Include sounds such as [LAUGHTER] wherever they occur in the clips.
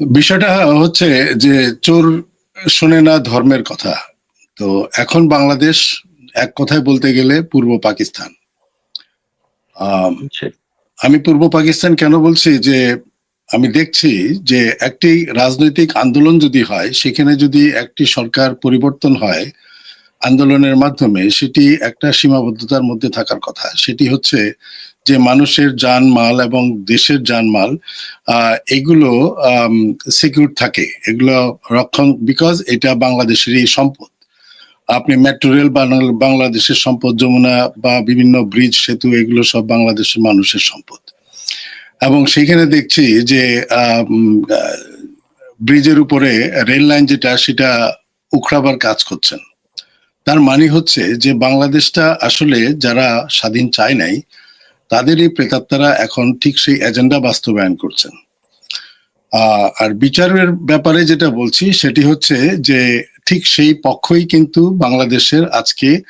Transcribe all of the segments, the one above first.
বিষয়টা হচ্ছে যে চোর শোনে না ধর্মের কথা। তো এখন বাংলাদেশ এক কথায় বলতে গেলে পূর্ব পাকিস্তান। আম, আমি পূর্ব পাকিস্তান কেন বলছি যে আমি দেখছি যে একটি রাজনৈতিক আন্দোলন যদি হয় সেখানে যদি একটি সরকার পরিবর্তন হয় আন্দোলনের মাধ্যমে সেটি একটা সীমাবদ্ধতার মধ্যে থাকার কথা। সেটি হচ্ছে যে মানুষের জানমাল এবং দেশের জানমাল আহ, এগুলো সিকিউর থাকে। এগুলো রক্ষণ বিকজ এটা বাংলাদেশেরই সম্পদ। আপনি মেট্রো রেল বাংলা- বাংলাদেশের সম্পদ যমুনা বা বিভিন্ন ব্রিজ সেতু এগুলো সব বাংলাদেশের মানুষের সম্পদ। এবং সেখানে দেখছি যে ব্রিজের উপরে রেল লাইন যেটা সেটা উখড়াবার কাজ করছেন। তার মানে হচ্ছে যে বাংলাদেশটা আসলে যারা স্বাধীন চায় নাই তাদেরই প্রেতাত্মারা এখন ঠিক সেই এজেন্ডা বাস্তবায়ন করছেন। আহ, আর বিচারের ব্যাপারে যেটা বলছি সেটি হচ্ছে যে ঠিক সেই পক্ষই কিন্তু বাংলাদেশের আজকে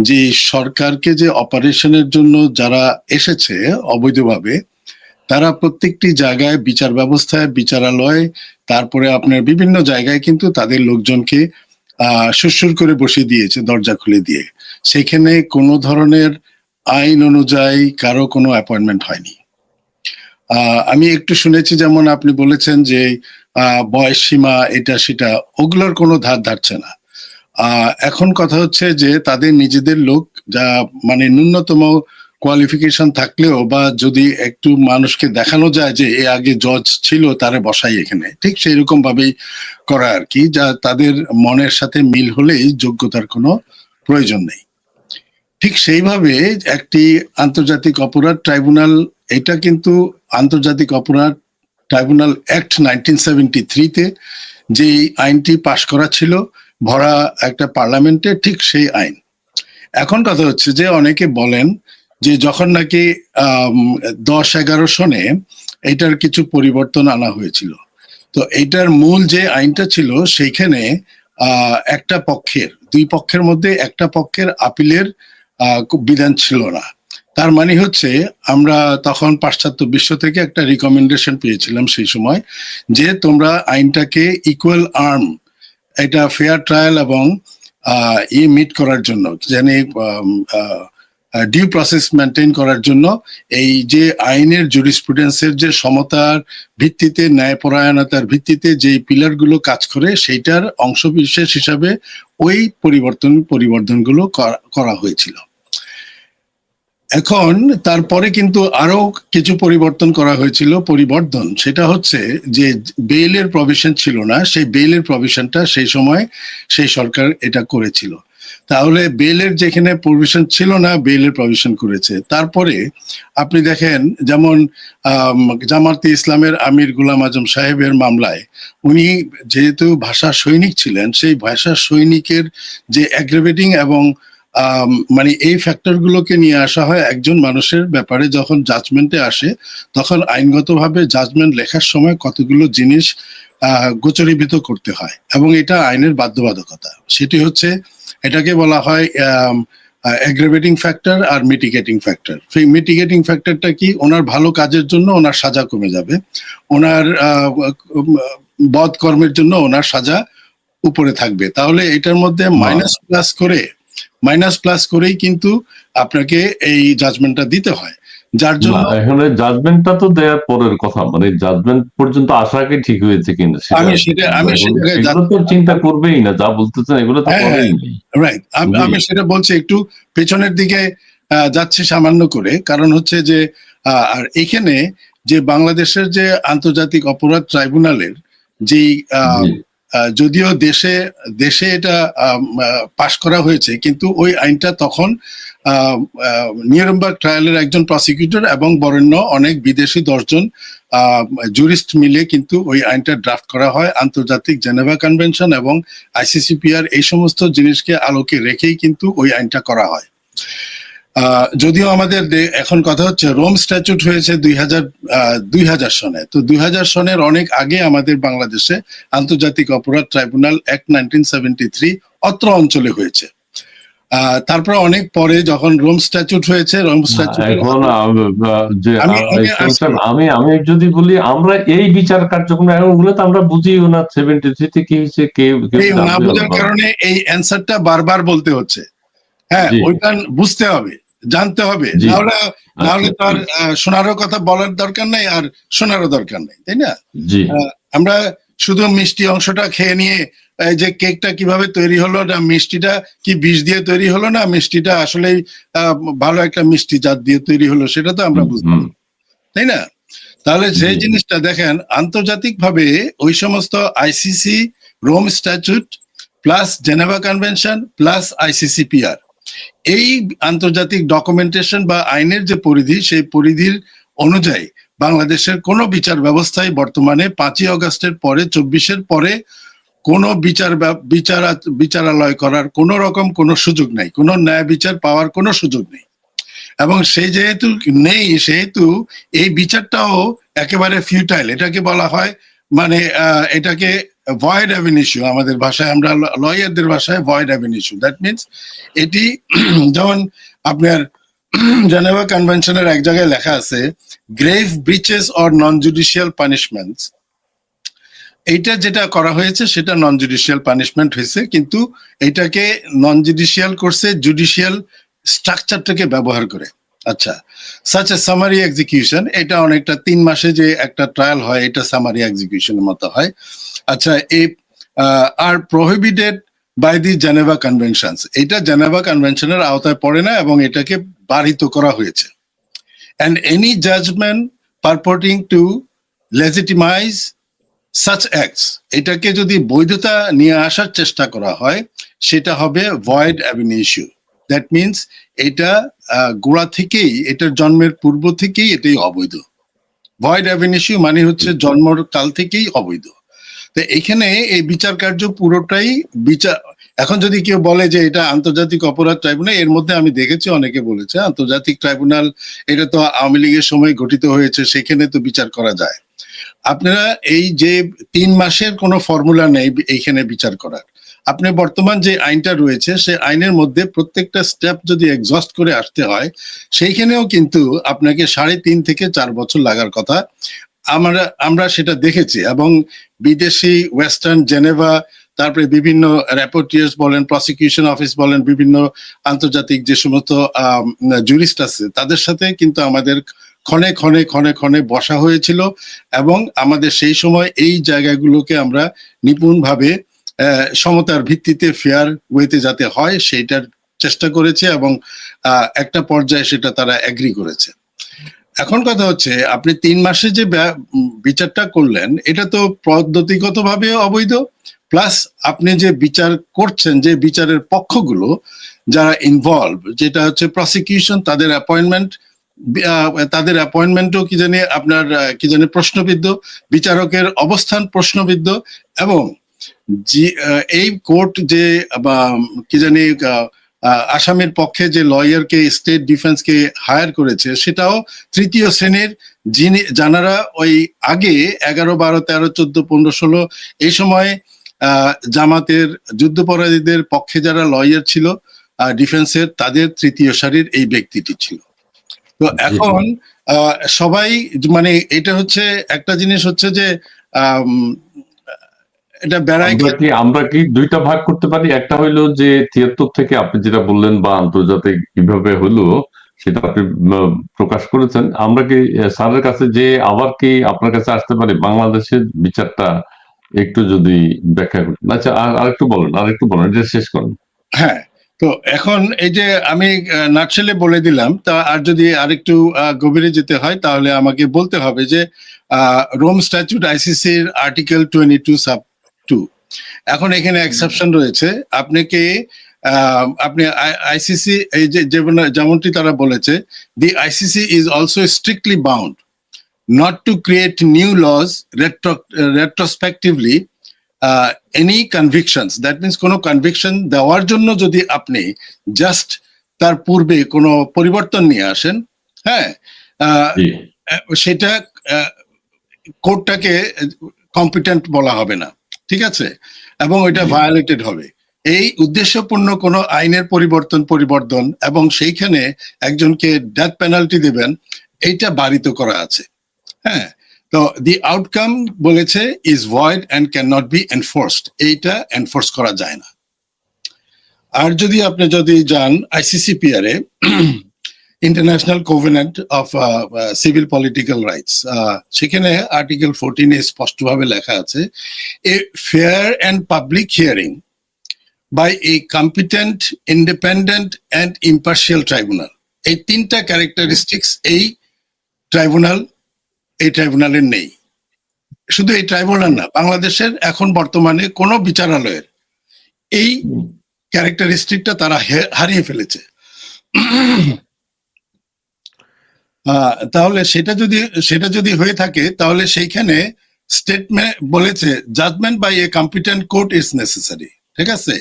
যে সরকারকে যে অপারেশনের জন্য যারা এসেছে অবৈধভাবে তারা প্রত্যেকটি জায়গায় বিচার ব্যবস্থায় বিচারালয় তারপরে আপনার বিভিন্ন জায়গায় কিন্তু তাদের লোকজনকে আহ করে বসিয়ে দিয়েছে দরজা খুলে দিয়ে। সেখানে কোনো ধরনের আইন অনুযায়ী কারও কোনো অ্যাপয়েন্টমেন্ট হয়নি। আমি একটু শুনেছি যেমন আপনি বলেছেন যে বয়স সীমা এটা সেটা ওগুলোর কোনো ধার ধারছে না। এখন কথা হচ্ছে যে তাদের নিজেদের লোক যা মানে ন্যূনতম কোয়ালিফিকেশন থাকলেও বা যদি একটু মানুষকে দেখানো যায় যে এ আগে জজ ছিল, তারে বসাই এখানে, ঠিক সেই রকম ভাবেই করা আর কি, যা তাদের মনের সাথে মিল হলেই যোগ্যতার কোনো প্রয়োজন নেই। ঠিক সেইভাবে একটি আন্তর্জাতিক অপরাধ ট্রাইব্যুনাল, এটা কিন্তু আন্তর্জাতিক অপরাধ ট্রাইব্যুনাল অ্যাক্ট নাইনটিন সেভেন্টি থ্রিতে যে আইনটি পাশ করা ছিল, ভরা একটা পার্লামেন্টে ঠিক সেই আইন। এখন কথা হচ্ছে যে অনেকে বলেন যে যখন নাকি দশ এগারো সনে এটার কিছু পরিবর্তন আনা হয়েছিল। তো এটার মূল যে আইনটা ছিল সেইখানে একটা পক্ষের, দুই পক্ষের মধ্যে একটা পক্ষের আপিলের বিধান ছিল না। তার মানে হচ্ছে আমরা তখন পাশ্চাত্য বিশ্ব থেকে একটা রিকমেন্ডেশন পেয়েছিলাম সেই সময় যে তোমরা আইনটাকে ইকুয়াল আর্ম এটা ফেয়ার ট্রায়াল এবং ই মিট করার জন্য জানি ডিউ প্রসেস মেনটেন করার জন্য এই যে আইনের জুরিসপ্রুডেন্সের যে সমতার ভিত্তিতে, ন্যায়পরায়ণতার ভিত্তিতে যে পিলারগুলো কাজ করে, সেইটার অংশ বিশেষ হিসাবে ওই পরিবর্তন, পরিবর্তনগুলো করা হয়েছিল। এখন তারপরে কিন্তু আরও কিছু পরিবর্তন করা হয়েছিল, পরিবর্তন। সেটা হচ্ছে যে বেইলের প্রভিশন ছিল না, সেই বেইলের প্রভিশনটা সেই সময় সেই সরকার এটা করেছিল। তাহলে বেলের যেখানে প্রভিশন ছিল না, বেইলের প্রভিশন করেছে। তারপরে আপনি দেখেন, যেমন জামাতে ইসলামের আমির গুলাম আজম সাহেবের মামলায়, উনি যেহেতু ভাষা সৈনিক ছিলেন, সেই ভাষা সৈনিকের যে অ্যাগ্রেভেটিং এবং মানে এই ফ্যাক্টর গুলোকে নিয়ে আসা হয় একজন মানুষের ব্যাপারে যখন জাজমেন্টে আসে তখন আইনগতভাবে জাজমেন্ট লেখার সময় কতগুলো জিনিস গোচরীভূত করতে হয়। এবং এটা আইনের বাধ্যবাধকতা। সেটি হচ্ছে এটাকে বলা হয় অ্যাগ্রেভেটিং ফ্যাক্টর আর মিটিগেটিং ফ্যাক্টর সেই মিটিগেটিং ফ্যাক্টরটা কি? ওনার ভালো কাজের জন্য ওনার সাজা কমে যাবে। ওনার উম, কর্মের জন্য ওনার সাজা উপরে থাকবে। তাহলে এটার মধ্যে মাইনাস প্লাস করে মাইনাস প্লাস করেই কিন্তু আপনাকে এই জাজমেন্টটা দিতে হয়। যার জন্য এখানে জাজমেন্টটা তো দেওয়ার পরের কথা। মানে জাজমেন্ট পর্যন্ত আসাকে ঠিক হয়েছে কিনা সেটা- আমি সেটা- আমি এগুলো তো চিন্তা করবেই না। যা বলতেছেন এগুলো তো হ্যাঁ, করেই রাইট। আমি সেটা বলছি একটু পেছনের দিকে যাচ্ছে সামান্য করে। কারণ হচ্ছে যে আহ, আর এখানে যে বাংলাদেশের যে আন্তর্জাতিক অপরাধ ট্রাইব্যুনালের যেই আহ, যদিও দেশে দেশে এটা পাশ করা হয়েছে, কিন্তু ওই আইনটা তখন নিয়রমবার্গ ট্রায়ালের একজন প্রসিকিউটর এবং বরেণ্য অনেক বিদেশি দশজন জুরিস্ট মিলে কিন্তু ওই আইনটা ড্রাফট করা হয়, আন্তর্জাতিক জেনেভা কনভেনশন এবং আইসিসিপিআর এই সমস্ত জিনিসকে আলোকে রেখেই কিন্তু ওই আইনটা করা হয়। যদিও আমাদের এখন কথা হচ্ছে রোম স্ট্যাচুট হয়েছে দুই হাজার দুই হাজার সনে। তো দুই হাজার সনের অনেক আগে আমাদের বাংলাদেশে আন্তর্জাতিক অপরাধ tribunal act nineteen seventy three অত্র অঞ্চলে হয়েছে। তারপর অনেক পরে যখন রোম স্ট্যাচুট হয়েছে রোম স্ট্যাচুট এখন আমি- আমি যদি বলি আমরা এই বিচার কার্যক্রম ওগুলো তো আমরা বুঝিও না সেভেন্টি থ্রিতে কি হয়েছে কেউ না বোঝার কারণে এই অ্যান্সারটা বারবার বলতে হচ্ছে। হ্যাঁ। ওইটা বুঝতে হবে। জানতে হবে। নাহলে নাহলে আচ্ছা, তো আর শোনারও কথা বলার দরকার নাই আর শোনারও দরকার নেই তাই না? আমরা শুধু মিষ্টি অংশটা খেয়ে নিয়ে যে কেকটা কীভাবে তৈরি হলো না মিষ্টিটা কি বিষ দিয়ে তৈরি হলো না মিষ্টিটা আসলেই আহ, ভালো একটা মিষ্টি জাত দিয়ে তৈরি হলো সেটা তো আমরা বুঝব হুম, তাই না? তাহলে সেই জিনিসটা দেখেন আন্তর্জাতিকভাবে ওই সমস্ত ICC Rome statute plus Geneva convention plus ICCPR এই আন্তর্জাতিক ডকুমেন্টেশন বা আইনের যে পরিধি, সেই পরিধির অনুযায়ী বাংলাদেশের কোনো বিচার ব্যবস্থায় বর্তমানে পাঁচই অগস্টের পরে, চব্বিশের পরে কোনো বিচার বিচার বিচারালয় করার কোনো রকম কোনো সুযোগ নেই, কোনো ন্যায় বিচার পাওয়ার কোনো সুযোগ নেই। এবং সেই যেহেতু নেই, সেহেতু এই বিচারটাও একেবারে ফিউটাইল এটাকে বলা হয় মানে এটাকে ভয়েড অ্যাভিন ইস্যু আমাদের ভাষায়, আমরা লয়ারদের ভাষায় ভয়েড অ্যাভিন ইস্যু দ্যাট মিনস এটি [CLEARS THROAT] যেমন আপনার [CLEARS THROAT] জেনেভা কনভেনশনের এক জায়গায় লেখা আছে grave breaches or non judicial punishments এইটা যেটা করা হয়েছে, সেটা নন জুডিশিয়াল পানিশমেন্ট হয়েছে, কিন্তু এটাকে নন জুডিশিয়াল করছে জুডিশিয়াল স্ট্রাকচারটাকে ব্যবহার করে। আচ্ছা সাচ এ সামারি এক্সিকিউশন এটা অনেকটা তিন মাসে যে একটা ট্রায়াল হয়, এটা সামারি এক্সিকিউশনের মতো হয়। আচ্ছা এই আর prohibited by the Geneva conventions এটা জেনেভা কনভেনশনের আওতায় পড়ে না এবং এটাকে বারিত করা হয়েছে। And any judgment purporting to legitimize such acts এটাকে যদি বৈধতা নিয়ে আসার চেষ্টা করা হয়, সেটা হবে ভয়েড অ্যাভিনি ইস্যু দ্যাট মিনস এটা গোড়া থেকেই, এটার জন্মের পূর্ব থেকেই এটাই অবৈধ। ভয়েড অ্যাভিন মানে হচ্ছে জন্মর কাল থেকেই অবৈধ। তো এখানে এই বিচার কার্য পুরোটাই বিচার এখন যদি কেউ বলে যে এটা আন্তর্জাতিক অপরাধ ট্রাইব্যুনাল, এর মধ্যে আমি দেখেছি অনেকে বলেছে, আন্তর্জাতিক ট্রাইব্যুনাল, এটা তো আওয়ামী লীগের সময় গঠিত হয়েছে, সেখানে তো বিচার করা যায়। আপনারা এই যে তিন মাসের কোনো ফর্মুলা নেই, এইখানে বিচার করার। আপনি বর্তমান যে আইনটা রয়েছে, সেই আইনের মধ্যে প্রত্যেকটা স্টেপ যদি এক্সস্ট করে আসতে হয়, সেইখানেও কিন্তু আপনাকে সাড়ে তিন থেকে চার বছর লাগার কথা। আমরা আমরা সেটা দেখেছি এবং বিদেশি ওয়েস্টার্ন জেনেভা তারপরে বিভিন্ন র্যাপোর্টিয়ার্স বলেন প্রসিকিউশন অফিস বলেন, বিভিন্ন আন্তর্জাতিক যে সমস্ত জুরিস্ট আছে, তাদের সাথে কিন্তু আমাদের ক্ষণে ক্ষণে ক্ষণে ক্ষণে বসা হয়েছিল এবং আমাদের সেই সময় এই জায়গাগুলোকে আমরা নিপুণভাবে সমতার ভিত্তিতে ফেয়ার ওয়েতে যাতে হয়, সেইটার চেষ্টা করেছে এবং একটা পর্যায়ে সেটা তারা অ্যাগ্রি করেছে। এখন কথা হচ্ছে, আপনি তিন মাসে যে বিচারটা করলেন, এটা তো পদ্ধতিগতভাবে অবৈধ। প্লাস আপনি যে বিচার করছেন, যে বিচারের পক্ষগুলো যারা ইনভলভ যেটা হচ্ছে প্রসিকিউশন তাদের অ্যাপয়েন্টমেন্ট তাদের অ্যাপয়েন্টমেন্টও কি জানি আপনার কি জানি প্রশ্নবিদ্ধ, বিচারকের অবস্থান প্রশ্নবিদ্ধ এবং এই কোর্ট যে বা, কি জানি আহ, পক্ষে যে লয়ারকে স্টেট ডিফেন্সকে হায়ার করেছে সেটাও তৃতীয় শ্রেণির যিনি যারা ওই আগে এগারো বারো তেরো চোদ্দ পনেরো ষোলো এই সময় আহ, জামাতের যুদ্ধপরাধীদের পক্ষে যারা লয়ার ছিল ডিফেন্সের তাদের তৃতীয় সারির এই ব্যক্তিটি ছিল। তো এখন আহ, সবাই মানে এটা হচ্ছে একটা জিনিস হচ্ছে যে এটা বেড়াই আমরা কি আমরা কি দুইটা ভাগ করতে পারি? একটা হইল যে তিয়াত্তর থেকে আপনি যেটা বললেন বা আন্তর্জাতিক কীভাবে হলো সেটা আপনি প্রকাশ করেছেন। আমরা কি স্যারের কাছে যে আবার কি আপনার কাছে আসতে পারি? বাংলাদেশের বিচারটা একটু যদি ব্যাখ্যা করেন। আচ্ছা আর আরেকটু বলেন আরেকটু বলেন এটা শেষ করেন। হ্যাঁ তো এখন এই যে আমি নাটশেলে বলে দিলাম তা আর যদি আরেকটু গভীরে যেতে হয় তাহলে আমাকে বলতে হবে যে রোম স্ট্যাচুট আইসিসির article twenty two sub two এখন এখানে এক্সেপশন রয়েছে। আপনাকে আপনি আইসিসি এই যে যেমনটি তারা বলেছে the ICC is also strictly bound not to create new laws retro- retrospectively uh, any convictions. That means কোনো কনভিকশন দেওয়ার জন্য যদি আপনি জাস্ট তার পূর্বে কোনো পরিবর্তন নিয়ে আসেন হ্যাঁ সেটা কোর্টটাকে কম্পিটেন্ট বলা হবে না। ঠিক আছে? এবং ওইটা ভায়োলেটেড হবে। এই উদ্দেশ্যপূর্ণ কোনো আইনের পরিবর্তন পরিবর্তন এবং সেইখানে একজনকে ডেথ পেনাল্টি দেবেন এইটা বারিত করা আছে। হ্যাঁ? তো দি আউটকাম বলেছে is void and cannot be enforced এইটা এনফোর্স করা যায় না। আর যদি আপনি যদি যান ICCPR a international covenant of civil political rights সেখানে আর্টিকেল ফোরটিনে স্পষ্টভাবে লেখা আছে a fair and public hearing by a competent independent and impartial tribunal এই তিনটা ক্যারেক্টারিস্টিক্স এই ট্রাইব্যুনাল এই ট্রাইব্যুনালের নেই। শুধু এই ট্রাইব্যুনাল না বাংলাদেশের এখন বর্তমানে কোনো বিচারালয়ের এই ক্যারেক্টারিস্টিকটা তারা হারিয়ে ফেলেছে। তাহলে সেটা যদি সেটা যদি হয়ে থাকে, তাহলে সেইখানে স্টেটমেন্ট বলেছে judgment by a competent court is necessary ঠিক আছে?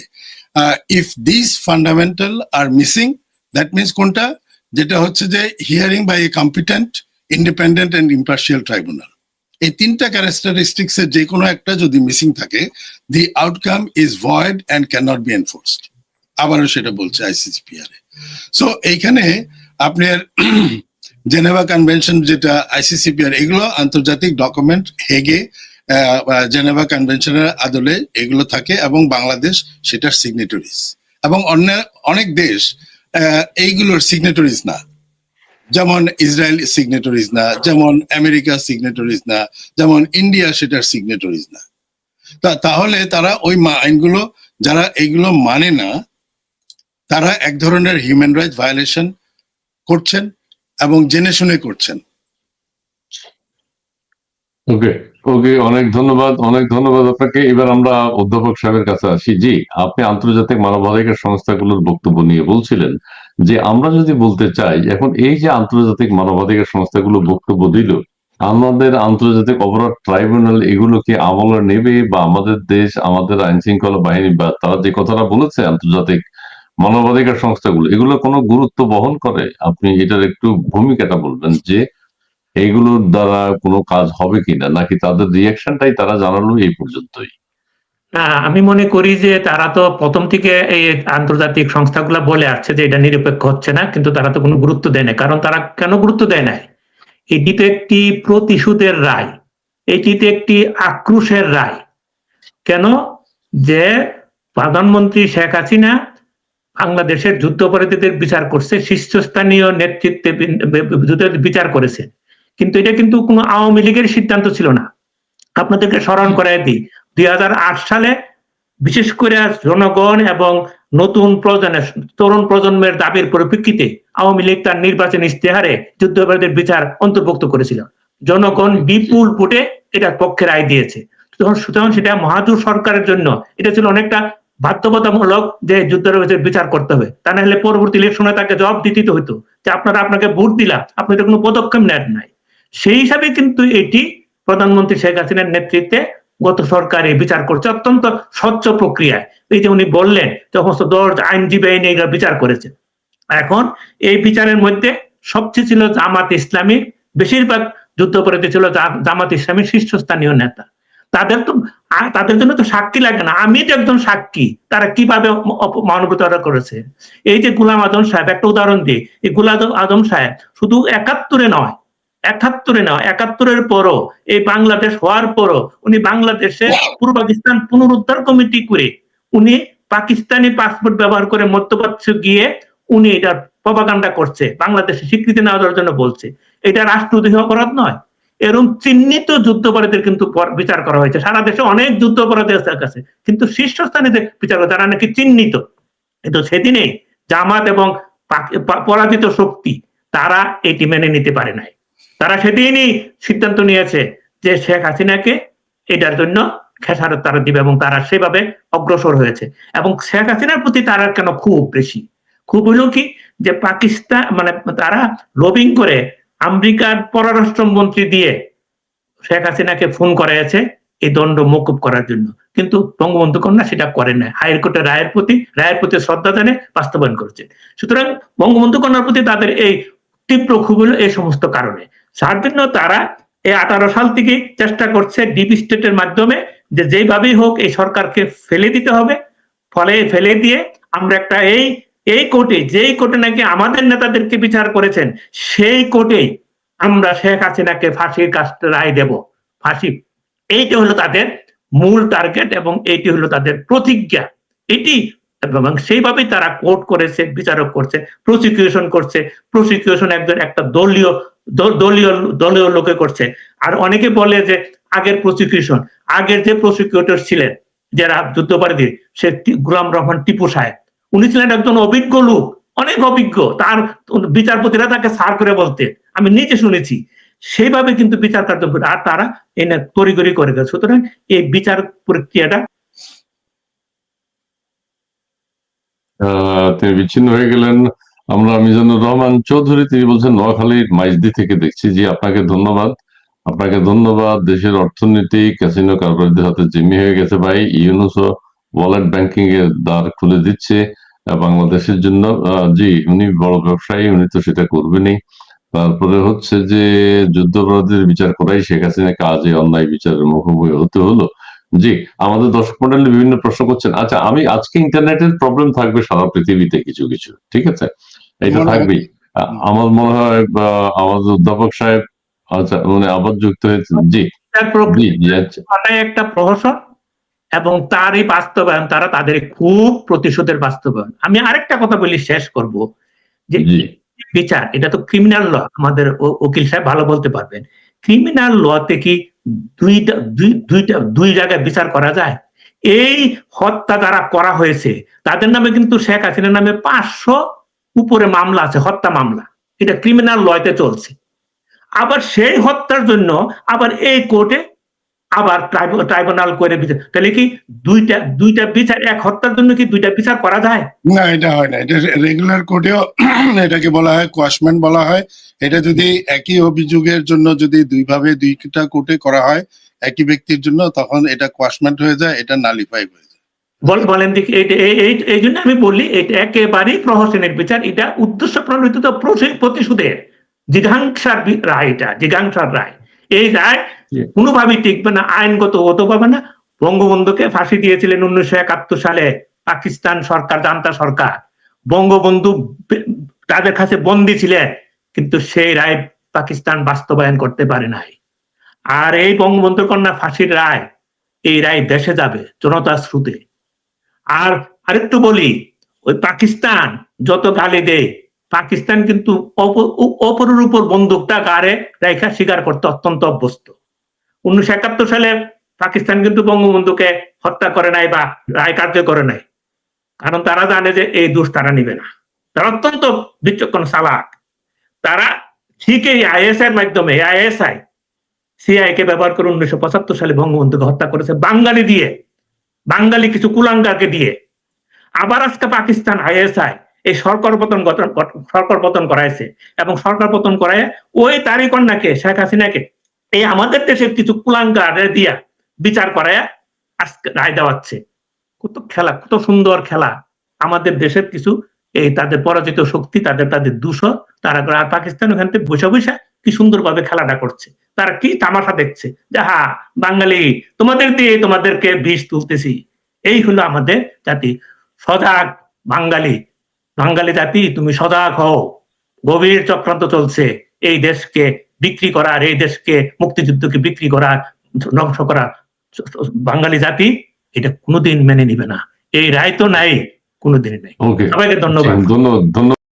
If this fundamental are missing that means কোনটা? যেটা হচ্ছে যে hearing by a competent independent and impartial tribunal এই তিনটা ক্যারেক্টারিস্টিক্স এর যে কোনো একটা যদি মিসিং থাকে the outcome is void and can not be enforced আবারও সেটা বলছে আইসিসিপিআর সো এইখানে আপনার জেনেভা কনভেনশন যেটা আইসিসিপিআর এগুলো আন্তর্জাতিক ডকুমেন্ট হেগে জেনেভা কনভেনশনের আদলে এগুলো থাকে এবং বাংলাদেশ সেটার সিগনেটরিজ এবং অন্য অনেক দেশ এইগুলোর সিগনেটরিজ না। যেমন ইসরায়েল সিগনেটরিজ না, যেমন আমেরিকা সিগনেটরিজ না, যেমন ইন্ডিয়া সেটার সিগনেটরিজ না। তা, তাহলে তারা ওই আইনগুলো যারা এইগুলো মানে না, তারা এক ধরনের হিউম্যান রাইটস ভায়োলেশন করছেন। এবং জেনে শুনে করছেন। ওকে ওকে, অনেক ধন্যবাদ অনেক ধন্যবাদ আপনাকে। এবার আমরা অধ্যাপক সাহেবের কাছে আসি। জি, আপনি আন্তর্জাতিক মানবাধিকার সংস্থাগুলোর বক্তব্য নিয়ে বলছিলেন যে, আমরা যদি বলতে চাই, এখন এই যে আন্তর্জাতিক মানবাধিকার সংস্থাগুলো বক্তব্য দিল, আমাদের আন্তর্জাতিক অপরাধ ট্রাইব্যুনাল এগুলো কি আমলে নেবে বা আমাদের দেশ, আমাদের আইন শৃঙ্খলা বাহিনী বা তারা যে কথাটা বলেছে আন্তর্জাতিক মানবাধিকার সংস্থাগুলো, এগুলো কোনো গুরুত্ব বহন করে? আপনি এটার একটু ভূমিকাটা বলবেন যে এইগুলোর দ্বারা কোনো কাজ হবে কিনা? নাকি তাদের রিয়াকশনটাই তারা জানালো এই পর্যন্তই? আমি মনে করি যে তারা তো প্রথম থেকে এই আন্তর্জাতিক সংস্থাগুলো বলে আসছে যে এটা নিরপেক্ষ হচ্ছে না, কিন্তু তারা তো কোনো গুরুত্ব দেয় না। কারণ তারা কেন গুরুত্ব দেয় না এটি তো একটি প্রতিশোধের রায়। এটি তো একটি আক্রোশের রায়। কেন? যে প্রধানমন্ত্রী শেখ হাসিনা বাংলাদেশের যুদ্ধাপরাধীদের বিচার করছে, শীর্ষস্থানীয় নেতৃত্বে বিচার করেছে। কিন্তু এটা কিন্তু কোনো আওয়ামী লীগের সিদ্ধান্ত ছিল না। আপনাদেরকে স্মরণ করাই দিই, দুই হাজার আট সালে বিশেষ করে জনগণ এবং নতুন প্রজন্মের, তরুণ প্রজন্মের দাবির পরিপ্রেক্ষিতে আওয়ামী লীগ তার নির্বাচন ইস্তেহারে যুদ্ধাপরাধীদের বিচার অন্তর্ভুক্ত করেছিল। জনগণ বিপুল ভোটে এটার পক্ষে রায় দিয়েছে। তখন সুতরাং সেটা মহাদুর সরকারের জন্য, এটা ছিল অনেকটা বাধ্যবাধকমূলক যে যুদ্ধের বিচার করতে হবে। তা না হলে পরবর্তী ইলেকশনে তাকে জবাব দিতে হতো যে আপনারা আপনাকে ভোট দিলাম, আপনি তো কোনো পদক্ষেপ নেন নাই। সেই হিসাবে কিন্তু এটি প্রধানমন্ত্রী শেখ হাসিনার নেতৃত্বে গত সরকার বিচার করছে। অত্যন্ত স্বচ্ছ প্রক্রিয়ায়। এই যে উনি বললেন যে সমস্ত দশ আইনজীবী আইনে এগুলো বিচার করেছে। এখন এই বিচারের মধ্যে সবচেয়ে ছিল জামাত ইসলামী, বেশিরভাগ যুদ্ধাপরাধী ছিল জামাত ইসলামীর শীর্ষস্থানীয় নেতা। তাদের তো তাদের জন্য তো সাক্ষী লাগে না। আমি তো একজন সাক্ষী। তারা কীভাবে মানবতা করেছে? এই যে গুলাম আজম সাহেব, একটা উদাহরণ দিই। এই গুলাম আজম সাহেব শুধু একাত্তরে নয় একাত্তরে নয়, একাত্তরের পরও, এই বাংলাদেশ হওয়ার পরও উনি বাংলাদেশে পূর্ব পাকিস্তান পুনরুদ্ধার কমিটি করে উনি পাকিস্তানি পাসপোর্ট ব্যবহার করে মধ্যপ্রাচ্য গিয়ে উনি এটা প্রপাগান্ডা করছে, বাংলাদেশে স্বীকৃতি না দেওয়ার জন্য বলছে। এটা রাষ্ট্রদ্রোহী অপরাধ নয়। এরকম চিহ্নিত যুদ্ধাপরাধীদের কিন্তু বিচার করা হয়েছে। সারা দেশে অনেক যুদ্ধাপরাধী আছে কিন্তু শীর্ষস্থানে যে বিচার তারা নাকি চিহ্নিত। কিন্তু সেদিনেই জামাত এবং পরাজিত শক্তি তারা এটি মেনে নিতে পারে নাই। তারা সেদিনই সিদ্ধান্ত নিয়েছে যে শেখ হাসিনাকে এটার জন্য খেসারত তারা দিবে এবং তারা সেভাবে অগ্রসর হয়েছে। এবং শেখ হাসিনার প্রতি তারা কেন খুব বেশি? খুব হলো কি? যে পাকিস্তান মানে তারা লবিং করে আমেরিকার পররাষ্ট্রমন্ত্রী দিয়ে শেখ হাসিনাকে ফোন করাইছে এই দণ্ড মকুব করার জন্য। কিন্তু বঙ্গবন্ধু কন্যা সেটা করেন না হাইকোর্টের রায়ের প্রতি রায়ের প্রতি শ্রদ্ধা জানে বাস্তবায়ন করেছে সুতরাং বঙ্গবন্ধু কন্যার প্রতি তাদের এই তীব্র ক্ষোভ হলো এই সমস্ত কারণে। যার জন্য তারা এই আঠারো সাল থেকে চেষ্টা করছে ডিপ স্টেটের মাধ্যমে যে যেভাবেই হোক এই সরকারকে ফেলে দিতে হবে। ফলে ফেলে দিয়ে আমরা একটা এই এই কোর্টে, যেই কোর্টে নাকি আমাদের নেতাদেরকে বিচার করেছেন, সেই কোর্টে আমরা শেখ হাসিনাকে ফাঁসির কাছ রায় দেব, ফাঁসি। এইটি হলো তাদের মূল টার্গেট এবং এইটি হলো তাদের প্রতিজ্ঞা। এটি এবং সেইভাবেই তারা কোর্ট করেছে, বিচারক করছে প্রসিকিউশন করছে। প্রসিকিউশন একজন একটা দলীয় দলীয় দলীয় লোকে করছে। আর অনেকে বলে যে আগের প্রসিকিউশন আগের যে প্রসিকিউটর ছিলেন, যারা যুদ্ধবাদী সে গুলাম রহমান টিপু সাহেব। উনি ছিলেন একজন অভিজ্ঞ লোক, অনেক অভিজ্ঞ। তার বিচারপতিরা তাকে সার করে বলতে, আমি নিজে শুনেছি, সেইভাবে কিন্তু বিচার কার্য আর তারা এনে তড়িগড়ি করে গেছে। সুতরাং এই বিচার প্রক্রিয়াটা তিনি বিচ্ছিন্ন হয়ে গেলেন। আমরা মিজানুর রহমান চৌধুরী, তিনি বলছেন, নোয়াখালীর মাইজদি থেকে দেখছি। জি, আপনাকে ধন্যবাদ। আপনাকে ধন্যবাদ। দেশের অর্থনীতি, ক্যাসিনো কারবারদের হাতে জিম্মি হয়ে গেছে ভাই। ইউনুসও ওয়ালেট ব্যাংকিং এর দ্বার খুলে দিচ্ছে বাংলাদেশের জন্য। জি উনি বড় ব্যবসায়ী উনি তো সেটা করবেনই। তারপরে হচ্ছে যে যুদ্ধাপরাধীদের বিচার করাই শেখ হাসিনা কাজে অন্যায় বিচারের মুখোমুখি হতে হলো। জি আমাদের দর্শক মন্ডলী বিভিন্ন প্রশ্ন করছেন আচ্ছা আমি আজকে ইন্টারনেটের প্রবলেম থাকবে সারা পৃথিবীতে কিছু কিছু ঠিক আছে? এটা থাকবেই। আমার মনে হয় আমাদের অধ্যাপক সাহেব আচ্ছা মানে আবার যুক্ত হয়েছে জি। জি জি আচ্ছা। একটা প্রহসন। এবং তারই বাস্তবায়ন তারা তাদের খুব প্রতিশোধের বাস্তবায়ন। আমি আরেকটা কথা বলি শেষ করব। যে বিচার এটা তো ক্রিমিনাল ল আমাদের উকিল সাহেব ভালো বলতে পারবেন। ক্রিমিনাল লতে কি দুইটা দুই দুইটা দুই জায়গায় বিচার করা যায়? এই হত্যা যারা করা হয়েছে তাদের নামে কিন্তু শেখ হাসিনার নামে পাঁচশো উপরে মামলা আছে হত্যা মামলা। এটা ক্রিমিনাল লতে চলছে। আবার সেই হত্যার জন্য আবার এই কোর্টে আবার ট্রাইব্যুনাল করে বিচার তাহলে কি দুইটা দুইটা বিচার এক হত্যার জন্য কি দুইটা বিচার করা যায়? না এটা হয় না এটা রেগুলার কোর্টেও [CLEARS THROAT] এটাকে বলা হয় কোয়াশমেন্ট বলা হয়। এটা যদি একই অভিযোগের জন্য যদি দুইভাবে দুইটা কোর্টে করা হয় একই ব্যক্তির জন্য তখন এটা কোয়াশমেন্ট হয়ে যায় এটা নালিফাই হয়ে যায়। বল বলেন দেখি এই- এই- এই- এই জন্য আমি বলি এটা একেবারেই প্রহসনের বিচার এটা উদ্দেশ্য প্রণোদিত প্রতিশোধের জিঘাংসার রায় এটা জিঘাংসার রায়। এই রায় কোনোভাবেই টিকবে না আইনগত হতে পারবে না। বঙ্গবন্ধুকে ফাঁসি দিয়েছিলেন উনিশশো একাত্তর সালে পাকিস্তান সরকার জান্তা সরকার। বঙ্গবন্ধু তাদের কাছে বন্দী ছিলেন কিন্তু সেই রায় পাকিস্তান বাস্তবায়ন করতে পারে নাই। আর এই বঙ্গবন্ধুর কন্যা ফাঁসির রায় এই রায় দেশে যাবে জনতার শ্রুতে আর আরেকটু বলি ওই পাকিস্তান যত গালি দেয় পাকিস্তান কিন্তু অপরের উপর বন্দুকটা গাড়ে রেখা স্বীকার করতে অত্যন্ত অভ্যস্ত। উনিশশো একাত্তর সালে পাকিস্তান কিন্তু বঙ্গবন্ধুকে হত্যা করে নাই বা রায় কার্য করে নাই। কারণ তারা জানে যে এই দোষ তারা নিবে না। তারা অত্যন্ত বিচক্ষণ চালাক। তারা ঠিক এই আইএস এর মাধ্যমে আইএসআই, সিআই কে ব্যবহার করে উনিশশো পঁচাত্তর সালে বঙ্গবন্ধুকে হত্যা করেছে। বাঙালি দিয়ে, বাঙালি কিছু কুলাঙ্গাকে দিয়ে। আবার আজকে পাকিস্তান আইএসআই এই সরকার পতন সরকার পতন করাইছে। এবং সরকার পতন করায় ওই তারই কন্যাকে, শেখ হাসিনাকে, এই আমাদের দেশের কিছু কুলাঙ্গার দিয়া বিচার করায় আজকে রায় দেওয়াচ্ছে। কত খেলা, কত সুন্দর খেলা। আমাদের দেশের কিছু এই তাদের পরাজিত শক্তি, তাদের তাদের দুশো, তারা আর পাকিস্তান ওখান থেকে বসে বসে কি সুন্দরভাবে খেলাটা করছে। তারা কি তামাশা দেখছে? যে হা, বাঙালি, তোমাদের দিয়ে তোমাদেরকে বিষ তুলতেছি। এই হলো আমাদের জাতি। সজাগ বাঙালি। বাঙালি জাতি তুমি সজাগ হও। গভীর চক্রান্ত চলছে। এই দেশকে বিক্রি করার এই দেশকে মুক্তিযুদ্ধকে বিক্রি করা ধ্বংস করা বাঙালি জাতি এটা কোনোদিন মেনে নিবে না। এই রায় তো নাই কোনোদিন নাই। সবাইকে ধন্যবাদ। ধন্যবাদ ধন্যবাদ।